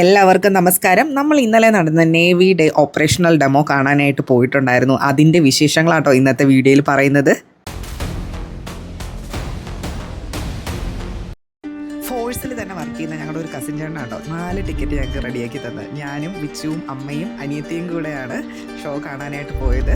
എല്ലാവർക്കും നമസ്കാരം. നമ്മൾ ഇന്നലെ നടന്ന നേവി ഡേ ഓപ്പറേഷണൽ ഡെമോ കാണാനായിട്ട് പോയിട്ടുണ്ടായിരുന്നു. അതിന്റെ വിശേഷങ്ങളാട്ടോ ഇന്നത്തെ വീഡിയോയിൽ പറയുന്നത്. ഫോഴ്സിൽ തന്നെ വർക്ക് ചെയ്യുന്ന ഞങ്ങളുടെ ഒരു കസിൻ ചേട്ടനാട്ടോ. നാല് ടിക്കറ്റ് ഞങ്ങൾക്ക് റെഡിയാക്കി തന്നത് ഞാനും വിച്ചുവും അമ്മയും അനിയത്തിയും കൂടെയാണ് ഷോ കാണാനായിട്ട് പോയത്.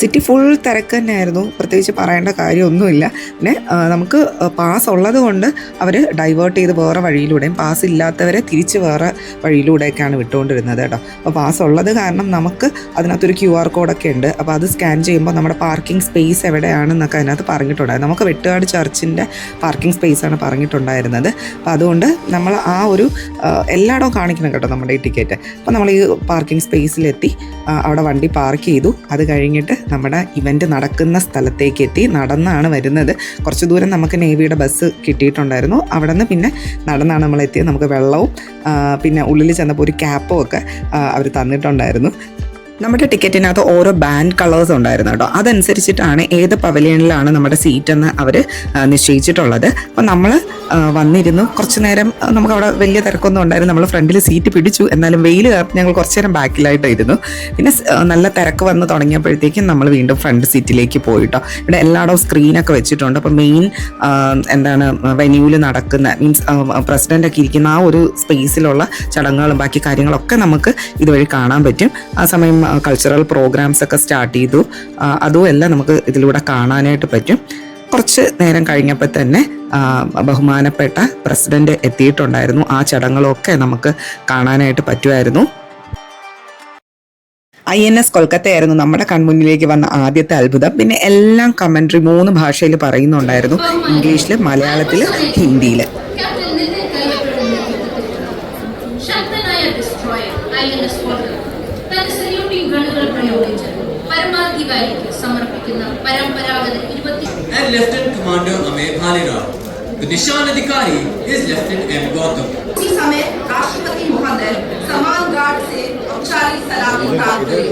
സിറ്റി ഫുൾ തിരക്ക് തന്നെയായിരുന്നു. പ്രത്യേകിച്ച് പറയേണ്ട കാര്യമൊന്നുമില്ല. പിന്നെ നമുക്ക് പാസ് ഉള്ളത് കൊണ്ട് അവർ ഡൈവേർട്ട് ചെയ്ത് വേറെ വഴിയിലൂടെയും പാസ് ഇല്ലാത്തവരെ തിരിച്ച് വേറെ വഴിയിലൂടെയൊക്കെയാണ് വിട്ടുകൊണ്ടിരുന്നത് കേട്ടോ. അപ്പോൾ പാസ് ഉള്ളത് കാരണം നമുക്ക് അതിനകത്തൊരു ക്യു ആർ കോഡൊക്കെ ഉണ്ട്. അപ്പോൾ അത് സ്കാൻ ചെയ്യുമ്പോൾ നമ്മുടെ പാർക്കിംഗ് സ്പേസ് എവിടെയാണെന്നൊക്കെ അതിനകത്ത് പറഞ്ഞിട്ടുണ്ടായിരുന്നു. നമുക്ക് വെട്ടുകാട് ചർച്ചിന്റെ പാർക്കിംഗ് സ്പേസാണ് പറഞ്ഞിട്ടുണ്ടായിരുന്നത്. അപ്പോൾ അതുകൊണ്ട് നമ്മൾ ആ ഒരു എല്ലായിടവും കാണിക്കണം കേട്ടോ നമ്മുടെ ഈ ടിക്കറ്റ് അപ്പോൾ നമ്മൾ ഈ പാർക്കിംഗ് സ്പേസിലെത്തി അവിടെ വണ്ടി പാർക്ക് ചെയ്തു. അത് കഴിഞ്ഞിട്ട് നമ്മുടെ ഇവന്റ് നടക്കുന്ന സ്ഥലത്തേക്ക് എത്തി നടന്നാണ് വരുന്നത്. കുറച്ച് ദൂരം നമുക്ക് നേവിയുടെ ബസ് കിട്ടിയിട്ടുണ്ടായിരുന്നു. അവിടെ നിന്ന് പിന്നെ നടന്നാണ് നമ്മൾ എത്തിയത് നമുക്ക് വെള്ളവും പിന്നെ ഉള്ളിൽ ചെന്നപ്പോൾ ഒരു ക്യാപ്പും ഒക്കെ അവർ തന്നിട്ടുണ്ടായിരുന്നു. നമ്മുടെ ടിക്കറ്റിനകത്ത് ഓരോ ബാൻഡ് കളേഴ്സ് ഉണ്ടായിരുന്നു കേട്ടോ. അതനുസരിച്ചിട്ടാണ് ഏത് പവലിയനിലാണ് നമ്മുടെ സീറ്റ് എന്ന് അവർ നിശ്ചയിച്ചിട്ടുള്ളത്. അപ്പോൾ നമ്മൾ വന്നിരുന്നു. കുറച്ച് നേരം നമുക്ക് അവിടെ വലിയ തിരക്കൊന്നും ഉണ്ടായിരുന്നു. നമ്മൾ ഫ്രണ്ടിൽ സീറ്റ് പിടിച്ചു. എന്നാലും വെയിൽ കാരണം ഞങ്ങൾ കുറച്ച് നേരം ബാക്കിലായിട്ടായിരുന്നു. പിന്നെ നല്ല തിരക്ക് വന്ന് തുടങ്ങിയപ്പോഴത്തേക്കും നമ്മൾ വീണ്ടും ഫ്രണ്ട് സീറ്റിലേക്ക് പോയിട്ടോ. ഇവിടെ എല്ലായിടവും സ്ക്രീനൊക്കെ വെച്ചിട്ടുണ്ട്. അപ്പോൾ മെയിൻ എന്താണ് വെന്യൂവിൽ നടക്കുന്ന മീൻസ് പ്രസിഡന്റ് ഒക്കെ ഇരിക്കുന്ന ആ ഒരു സ്പേസിലുള്ള ചടങ്ങുകളും ബാക്കി കാര്യങ്ങളൊക്കെ നമുക്ക് ഇതുവഴി കാണാൻ പറ്റും. ആ സമയം കൾച്ചറൽ പ്രോഗ്രാംസ് ഒക്കെ സ്റ്റാർട്ട് ചെയ്തു. അതുമെല്ലാം നമുക്ക് ഇതിലൂടെ കാണാനായിട്ട് പറ്റും. കുറച്ച് നേരം കഴിഞ്ഞപ്പോൾ തന്നെ ബഹുമാനപ്പെട്ട പ്രസിഡന്റ് എത്തിയിട്ടുണ്ടായിരുന്നു. ആ ചടങ്ങുകളൊക്കെ നമുക്ക് കാണാനായിട്ട് പറ്റുമായിരുന്നു. ഐ എൻ എസ് കൊൽക്കത്തയായിരുന്നു നമ്മുടെ കൺമുന്നിലേക്ക് വന്ന ആദ്യത്തെ അത്ഭുതം. പിന്നെ എല്ലാം കമൻട്രി മൂന്ന് ഭാഷയിൽ പറയുന്നുണ്ടായിരുന്നു. ഇംഗ്ലീഷിൽ മലയാളത്തിൽ ഹിന്ദിയിൽ and Lieutenant Commander Amey Bhalira. The Nishan Adhikari is Lieutenant M. Gautam. उसी समय राष्ट्रपति महोदय समान गार्ड से औपचारिक सलामी प्राप्त करें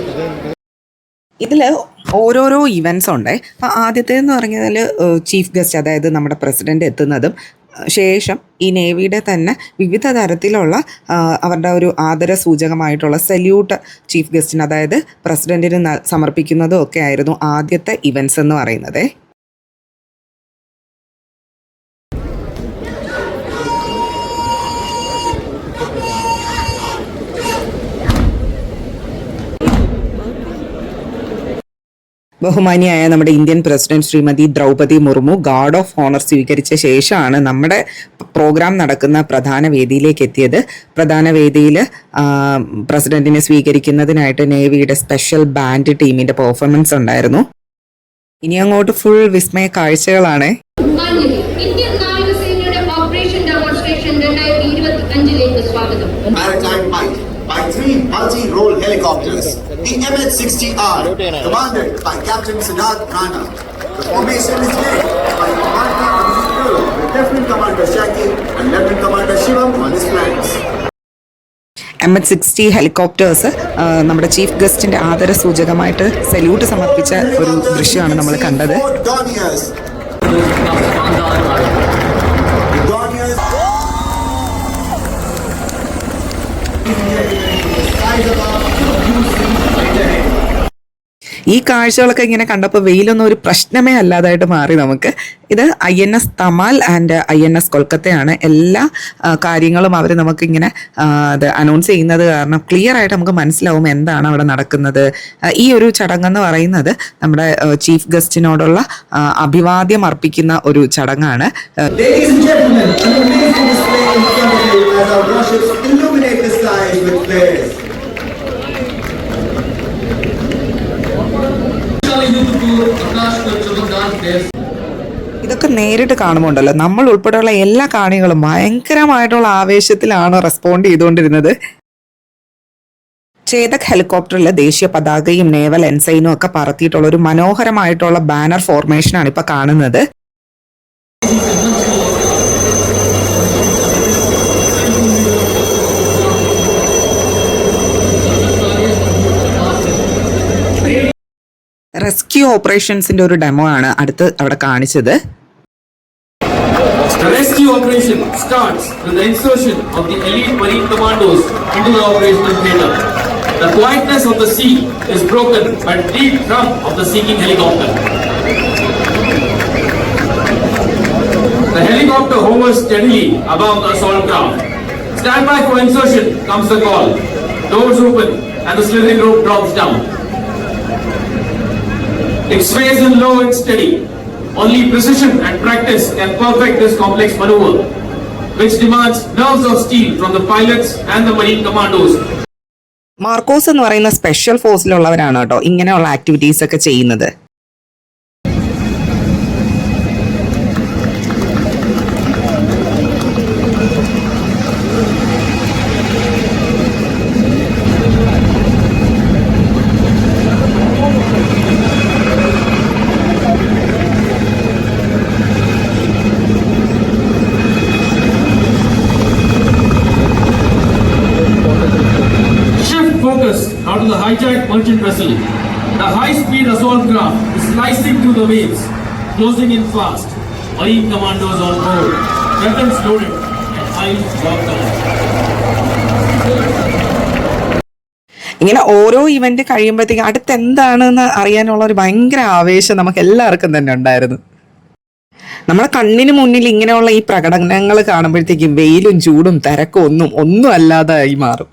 ഇതിൽ ഓരോരോ ഇവൻറ്റ്സ് ഉണ്ട് അപ്പോൾ ആദ്യത്തേന്ന് പറഞ്ഞാൽ ചീഫ് ഗസ്റ്റ് അതായത് നമ്മുടെ പ്രസിഡന്റ് എത്തുന്നതും അഹ് ശേഷം ഈ നേവിയുടെ തന്നെ വിവിധ തരത്തിലുള്ള ആ, അവരുടെ ഒരു ആദര സൂചകമായിട്ടുള്ള സല്യൂട്ട് ചീഫ് ഗസ്റ്റിന് അതായത് പ്രസിഡന്റിന് ന- സമർപ്പിക്കുന്നതും ഒക്കെ ആയിരുന്നു ആദ്യത്തെ ഇവൻറ്റ്സ് എന്ന് പറയുന്നത് ബഹുമാനിയായ നമ്മുടെ Indian president Shrimati Draupadi Murmu guard of honour സ്വീകരിച്ച ശേഷമാണ് നമ്മുടെ പ്രോഗ്രാം നടക്കുന്ന പ്രധാന വേദിയിലേക്ക് എത്തിയത്. പ്രധാന വേദിയിൽ പ്രസിഡന്റിനെ സ്വീകരിക്കുന്നതിനായിട്ട് നേവിയുടെ സ്പെഷ്യൽ ബാൻഡ് ടീമിന്റെ പെർഫോമൻസ് ഉണ്ടായിരുന്നു. ഇനി അങ്ങോട്ട് ഫുൾ വിസ്മയ കാഴ്ചകളാണ്. By three multi-role helicopters. The MH-60R, commanded by Captain Siddharth Rana. The formation is led by Commander Abhijit Guru, Lieutenant Commander Shaki, and Lieutenant Commander Shivam on his flanks. M H sixty helicopters നമ്മുടെ chief ഗസ്റ്റിന്റെ ആദര സൂചകമായിട്ട് salute സമർപ്പിച്ച ഒരു ദൃശ്യമാണ് നമ്മൾ കണ്ടത് Four ഈ കാഴ്ചകളൊക്കെ ഇങ്ങനെ കണ്ടപ്പോൾ വെയിലൊന്നും ഒരു പ്രശ്നമേ അല്ലാതായിട്ട് മാറി നമുക്ക്. ഇത് I N S Tamal and I N S കൊൽക്കത്തയാണ്. എല്ലാ കാര്യങ്ങളും അവർ നമുക്കിങ്ങനെ അത് അനൗൺസ് ചെയ്യുന്നത് കാരണം ക്ലിയർ ആയിട്ട് നമുക്ക് മനസ്സിലാവും എന്താണ് അവിടെ നടക്കുന്നത്. ഈ ഒരു ചടങ്ങെന്ന് പറയുന്നത് നമ്മുടെ ചീഫ് ഗസ്റ്റിനോടുള്ള അഭിവാദ്യം അർപ്പിക്കുന്ന ഒരു ചടങ്ങാണ്. illuminate the with flares. ഇതൊക്കെ നേരിട്ട് കാണുമ്പോണ്ടല്ലോ. നമ്മൾ ഉൾപ്പെടെയുള്ള എല്ലാ കാണികളും ഭയങ്കരമായിട്ടുള്ള ആവേശത്തിലാണ് റെസ്പോണ്ട് ചെയ്തുകൊണ്ടിരുന്നത്. ചേതക് ഹെലികോപ്റ്ററിൽ ദേശീയ പതാകയും നേവൽ എൻസൈനും ഒക്കെ പറത്തിയിട്ടുള്ള ഒരു മനോഹരമായിട്ടുള്ള ബാനർ ഫോർമേഷനാണ് ഇപ്പൊ കാണുന്നത്. റെസ്ക്യൂ ഓപ്പറേഷൻസിന്റെ ഒരു ഡെമോ ആണ് അടുത്ത് അവിടെ കാണിച്ചത് The rescue operation starts the of the elite marine commandos into the theater. The quietness of the sea is broken by the deep drum of the seeking helicopter. The helicopter hovers steadily above the assault ground. Stand by for insertion comes the call. Doors open and the slithering rope drops down. Sways in low and steady. Only precision and practice can perfect this complex maneuver, which demands nerves of steel from the pilots and the marine commandos Markose എന്ന് പറയുന്ന special ഫോഴ്സിലുള്ളവരാണ് കേട്ടോ ഇങ്ങനെയുള്ള activities ഒക്കെ ചെയ്യുന്നത് vessel. The high-speed assault craft is slicing through the waves, closing in fast. Marine commandos on board, weapons loaded, and eyes locked on. ഇങ്ങനെ ഓരോ event കഴിയുമ്പോഴത്തേക്കും അടുത്ത് എന്താണെന്ന് അറിയാനുള്ള ഒരു ഭയങ്കര ആവേശം നമുക്ക് എല്ലാവർക്കും തന്നെ ഉണ്ടായിരുന്നു നമ്മളെ കണ്ണിന് മുന്നിൽ ഇങ്ങനെയുള്ള ഈ പ്രകടനങ്ങൾ കാണുമ്പോഴത്തേക്കും വെയിലും ചൂടും തിരക്കും ഒന്നും ഒന്നും അല്ലാതായി മാറും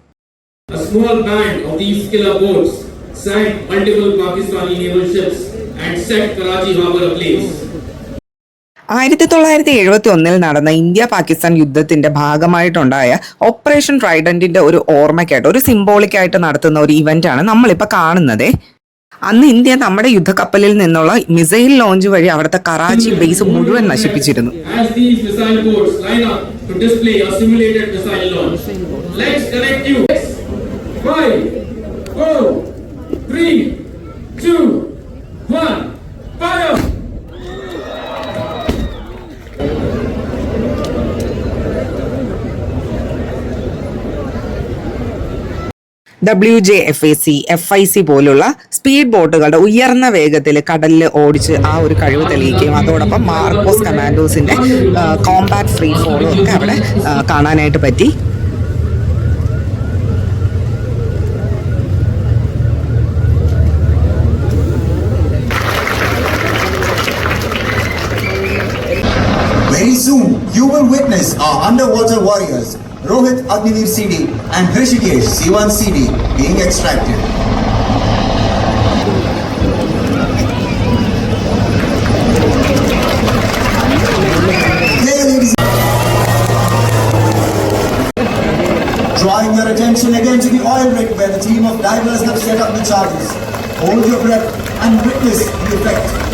Sank multiple Pakistani naval ships and set Karachi harbor ablaze. ആയിരത്തി തൊള്ളായിരത്തി എഴുപത്തി ഒന്നിൽ നടന്ന ഇന്ത്യ പാകിസ്ഥാൻ യുദ്ധത്തിന്റെ ഭാഗമായിട്ടുണ്ടായ ഓപ്പറേഷൻ ട്രൈഡന്റിന്റെ ഒരു ഓർമ്മയ്ക്കായിട്ട് ഒരു സിംബോളിക് ആയിട്ട് നടത്തുന്ന ഒരു ഇവന്റ് ആണ് നമ്മളിപ്പോ കാണുന്നത് അന്ന് ഇന്ത്യ നമ്മുടെ യുദ്ധക്കപ്പലിൽ നിന്നുള്ള മിസൈൽ ലോഞ്ച് വഴി അവിടുത്തെ കറാച്ചി ബേസ് മുഴുവൻ നശിപ്പിച്ചിരുന്നു. Let's connect you. Five, four, three, two, one, fire! W J F A C F I C പോലുള്ള സ്പീഡ് ബോട്ടുകളുടെ ഉയർന്ന വേഗത്തിൽ കടലിൽ ഓടിച്ച് ആ ഒരു കഴിവ് തെളിയിക്കുകയും അതോടൊപ്പം മാർക്കോസ് കമാൻഡോസിന്റെ കോമ്പാക്ട് ഫ്രീ ഫോളും ഒക്കെ അവിടെ കാണാനായിട്ട് പറ്റി you will witness our underwater warriors, Rohit Agniveer CD and Hrishikesh C1 CD being extracted. Drawing your attention again to the oil rig where the team of divers have set up the charges. Hold your breath and witness the effect.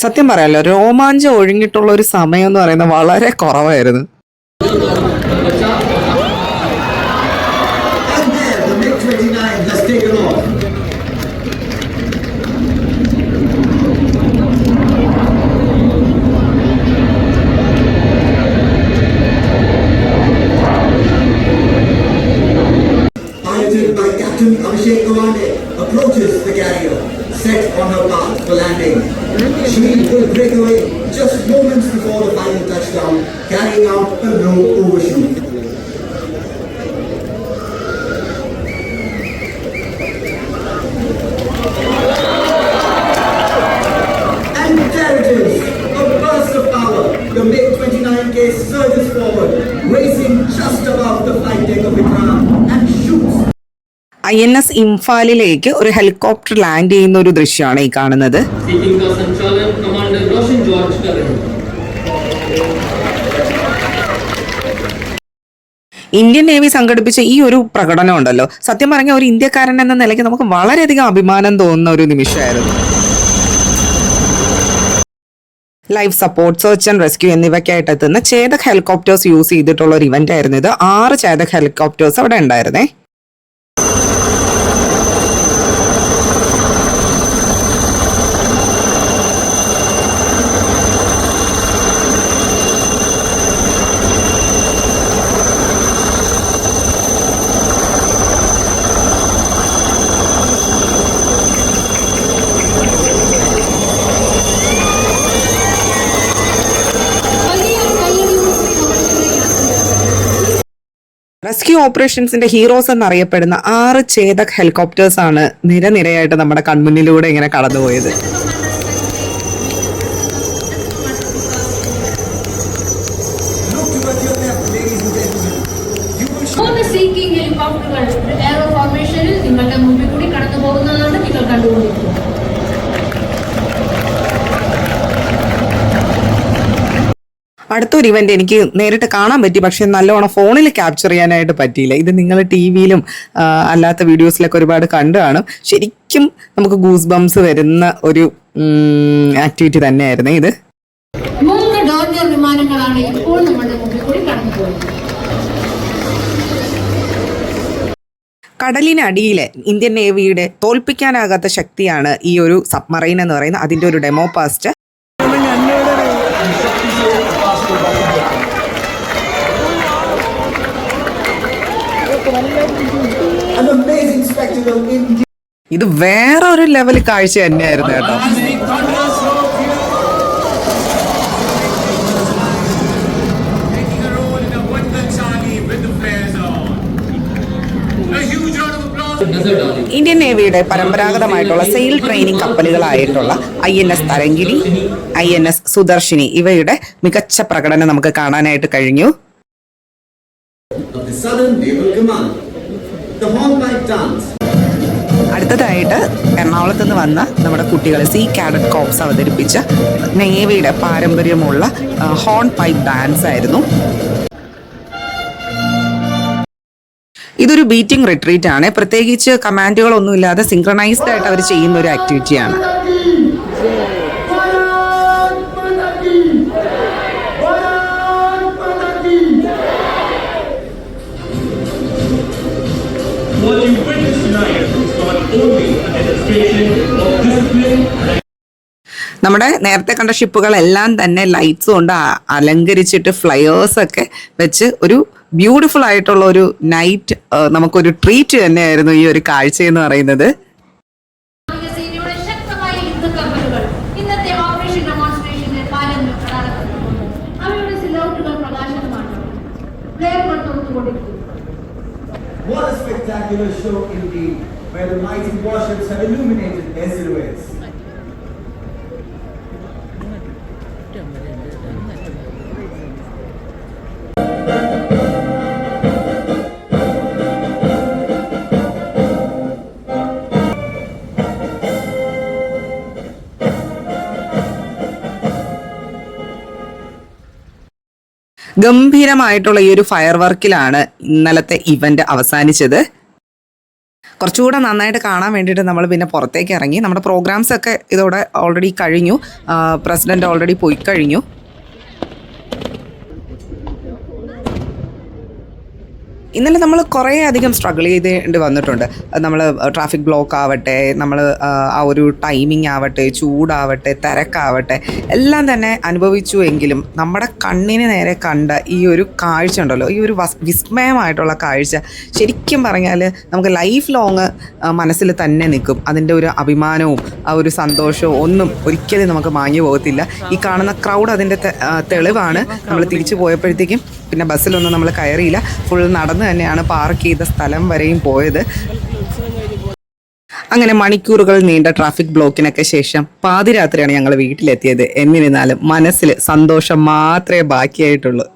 സത്യം പറയാലോ രോമാഞ്ചം ഒഴുങ്ങിയിട്ടുള്ള ഒരു സമയം എന്ന് പറയുന്നത് വളരെ കുറവായിരുന്നു Approaches the carrier. Set on her path for landing. She will break away just moments before the final touchdown, carrying out a low overshoot. And there it is, a burst of power. The MiG-29K surges forward, racing just above I N S ഇംഫാലിലേക്ക് ഒരു helicopter land ചെയ്യുന്ന ഒരു ദൃശ്യമാണ് ഈ കാണുന്നത്. Indian navy സംഘടിപ്പിച്ച ഈ ഒരു പ്രകടനം ഉണ്ടല്ലോ. സത്യം പറഞ്ഞ ഒരു ഇന്ത്യക്കാരൻ എന്ന നിലയ്ക്ക് നമുക്ക് വളരെയധികം അഭിമാനം തോന്നുന്ന ഒരു നിമിഷമായിരുന്നു. Life support search and rescue എന്നിവയ്ക്കായിട്ട് എത്തുന്ന ചേതക് ഹെലികോപ്റ്റേഴ്സ് യൂസ് ചെയ്തിട്ടുള്ള ഒരു ഇവന്റ് ആയിരുന്നു ഇത്. ആറ് ചേതക് ഹെലികോപ്റ്റേഴ്സ് അവിടെ ഉണ്ടായിരുന്നേ. റെസ്ക്യൂ ഓപ്പറേഷൻസിന്റെ ഹീറോസ് എന്നറിയപ്പെടുന്ന ആറ് ചേതക് ഹെലികോപ്റ്റേഴ്സ് ആണ് നിരനിരയായിട്ട് നമ്മുടെ കൺമുന്നിലൂടെ ഇങ്ങനെ കടന്നുപോയത് മൂന്ന് സീക്കിംഗ് ഹെലികോപ്റ്ററുകൾ എയറോ ഫോർമേഷനിൽ നിങ്ങളുടെ മുമ്പിൽ കൂടി കടന്നു പോകുന്നതാണ് നിങ്ങൾ കണ്ടുകൊണ്ടിരിക്കുന്നത് അടുത്തൊരു ഇവന്റ് എനിക്ക് നേരിട്ട് കാണാൻ പറ്റി പക്ഷെ നല്ലോണം ഫോണിൽ ക്യാപ്ചർ ചെയ്യാനായിട്ട് പറ്റിയില്ല. ഇത് നിങ്ങൾ ടി വിയിലും അല്ലാത്ത വീഡിയോസിലൊക്കെ ഒരുപാട് കണ്ടു കാണും ശരിക്കും നമുക്ക് ഗൂസ് ബംസ് വരുന്ന ഒരു ആക്ടിവിറ്റി തന്നെയായിരുന്നു ഇത്. മൂന്ന് വിമാനങ്ങളാണ് ഇപ്പോൾ നമ്മുടെ മുമ്പിൽ കൂടി കടന്നു പോകുന്നത് കടലിനടിയിലെ ഇന്ത്യൻ നേവിയുടെ തോൽപ്പിക്കാനാകാത്ത ശക്തിയാണ് ഈ ഒരു സബ്മറൈൻ എന്ന് പറയുന്നത്. അതിന്റെ ഒരു ഡെമോ പാസ്റ്റ് ഇത് വേറെ ഒരു ലെവൽ കാഴ്ച തന്നെയായിരുന്നു കേട്ടോ ഇന്ത്യൻ നേവിയുടെ പരമ്പരാഗതമായിട്ടുള്ള sail training കപ്പലുകളായിട്ടുള്ള I N S Tarangini I N S Sudarshini ഇവയുടെ മികച്ച പ്രകടനം നമുക്ക് കാണാനായിട്ട് കഴിഞ്ഞു. The hornpipe dance അടുത്തതായിട്ട് എറണാകുളത്ത് നിന്ന് വന്ന നമ്മുടെ കുട്ടികളെ സി കാഡറ്റ് കോപ്സ് അവതരിപ്പിച്ച നേവിയുടെ പാരമ്പര്യമുള്ള ഹോൺ പൈപ്പ് ഡാൻസ് ആയിരുന്നു. ഇതൊരു ബീറ്റിംഗ് റിട്രീറ്റ് ആണ്. പ്രത്യേകിച്ച് കമാൻഡുകളൊന്നും ഇല്ലാതെ സിങ്ക്രണൈസ്ഡ് ആയിട്ട് അവർ ചെയ്യുന്ന ഒരു ആക്ടിവിറ്റിയാണ് What you നമ്മുടെ നേരത്തെ കണ്ട ഷിപ്പുകളെല്ലാം തന്നെ ലൈറ്റ്സ് കൊണ്ട് അലങ്കരിച്ചിട്ട് ഫ്ലയേഴ്സൊക്കെ വെച്ച് ഒരു ബ്യൂട്ടിഫുൾ ആയിട്ടുള്ള ഒരു നൈറ്റ് നമുക്കൊരു ട്രീറ്റ് തന്നെയായിരുന്നു ഈ ഒരു കാഴ്ച എന്ന് പറയുന്നത്. What a spectacular show indeed, where the mighty warships have illuminated their silhouettes. ഗംഭീരമായിട്ടുള്ള ഈ ഒരു ഫയർ വർക്കിലാണ് ഇന്നലത്തെ ഇവന്റ് അവസാനിച്ചത് കുറച്ചുകൂടെ നന്നായിട്ട് കാണാൻ വേണ്ടിയിട്ട് നമ്മൾ പിന്നെ പുറത്തേക്ക് ഇറങ്ങി. നമ്മുടെ പ്രോഗ്രാംസ് ഒക്കെ ഇതോടെ ഓൾറെഡി കഴിഞ്ഞു. പ്രസിഡന്റ് ഓൾറെഡി പോയി കഴിഞ്ഞു. ഇന്നലെ നമ്മൾ കുറേ അധികം സ്ട്രഗിൾ ചെയ്തേണ്ടി വന്നിട്ടുണ്ട്. നമ്മൾ ട്രാഫിക് ബ്ലോക്ക് ആവട്ടെ നമ്മൾ ആ ഒരു ടൈമിംഗ് ആവട്ടെ ചൂടാവട്ടെ തിരക്കാവട്ടെ എല്ലാം തന്നെ അനുഭവിച്ചു എങ്കിലും നമ്മുടെ കണ്ണിന് നേരെ കണ്ട ഈ ഒരു കാഴ്ച ഉണ്ടല്ലോ ഈ ഒരു വിസ്മയമായിട്ടുള്ള കാഴ്ച ശരിക്കും പറഞ്ഞാൽ നമുക്ക് ലൈഫ് ലോങ് മനസ്സിൽ തന്നെ നിൽക്കും. അതിന്റെ ഒരു അഭിമാനവും ആ ഒരു സന്തോഷവും ഒന്നും ഒരിക്കലും നമുക്ക് മാങ്ങി പോകത്തില്ല. ഈ കാണുന്ന ക്രൗഡ് അതിന്റെ തെളിവാണ്. നമ്മൾ തിരിച്ചു പോയപ്പോഴത്തേക്കും പിന്നെ ബസ്സിലൊന്നും നമ്മൾ കയറിയില്ല. ഫുൾ നടന്ന് തന്നെയാണ് പാർക്ക് ചെയ്ത സ്ഥലം വരെയും പോയത്. അങ്ങനെ മണിക്കൂറുകൾ നീണ്ട ട്രാഫിക് ബ്ലോക്കിനൊക്കെ ശേഷം പാതിരാത്രിയാണ് ഞങ്ങൾ വീട്ടിലെത്തിയത്. എന്നിരുന്നാലും മനസ്സിൽ സന്തോഷം മാത്രമേ ബാക്കിയായിട്ടുള്ളൂ.